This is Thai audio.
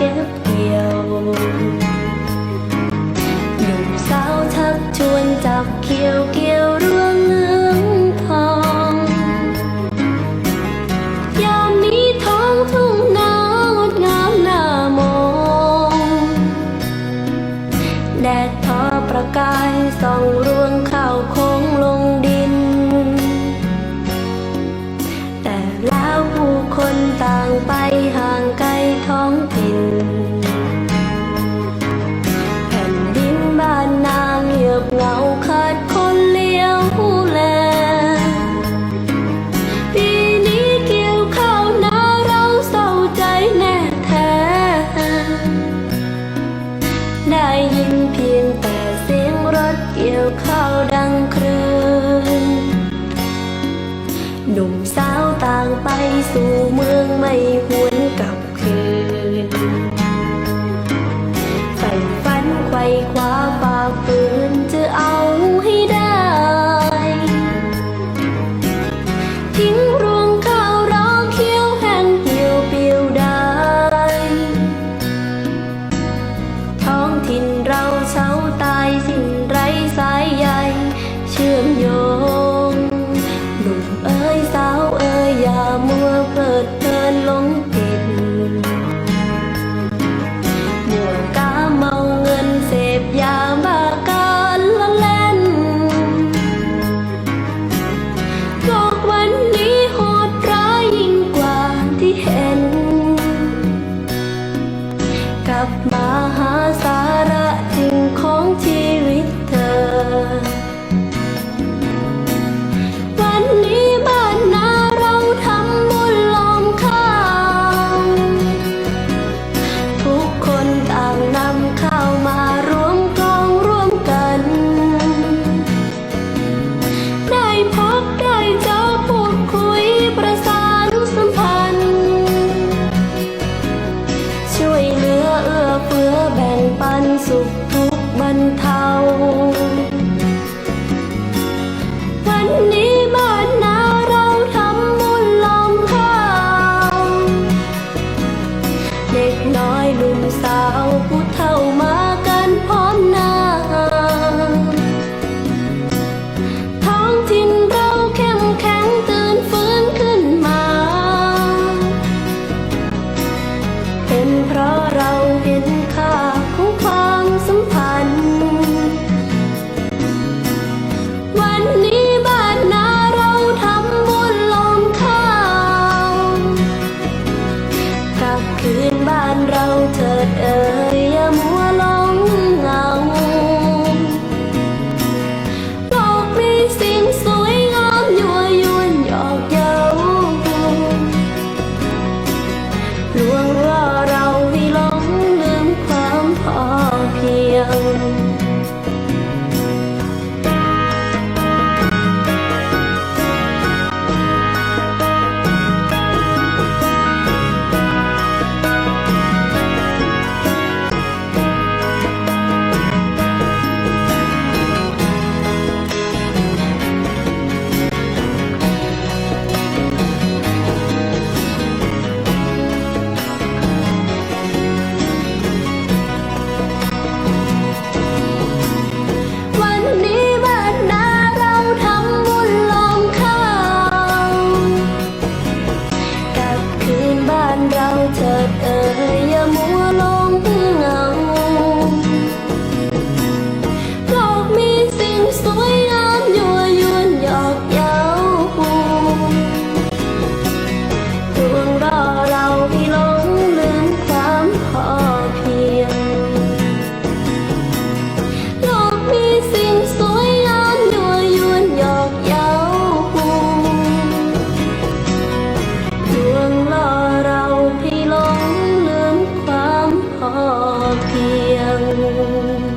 เก็บเกี่ยวหนุ่มสาวทักชวนจับเขียวเกี่ยวร่วงเงื้องทองยามนี้ท้องทุ่งนางดงามน่ามองแดดทอประกายส่องร่วง ดังครืนหนุ่มสาวต่างไปสู่เมืองไม่ควร เพียง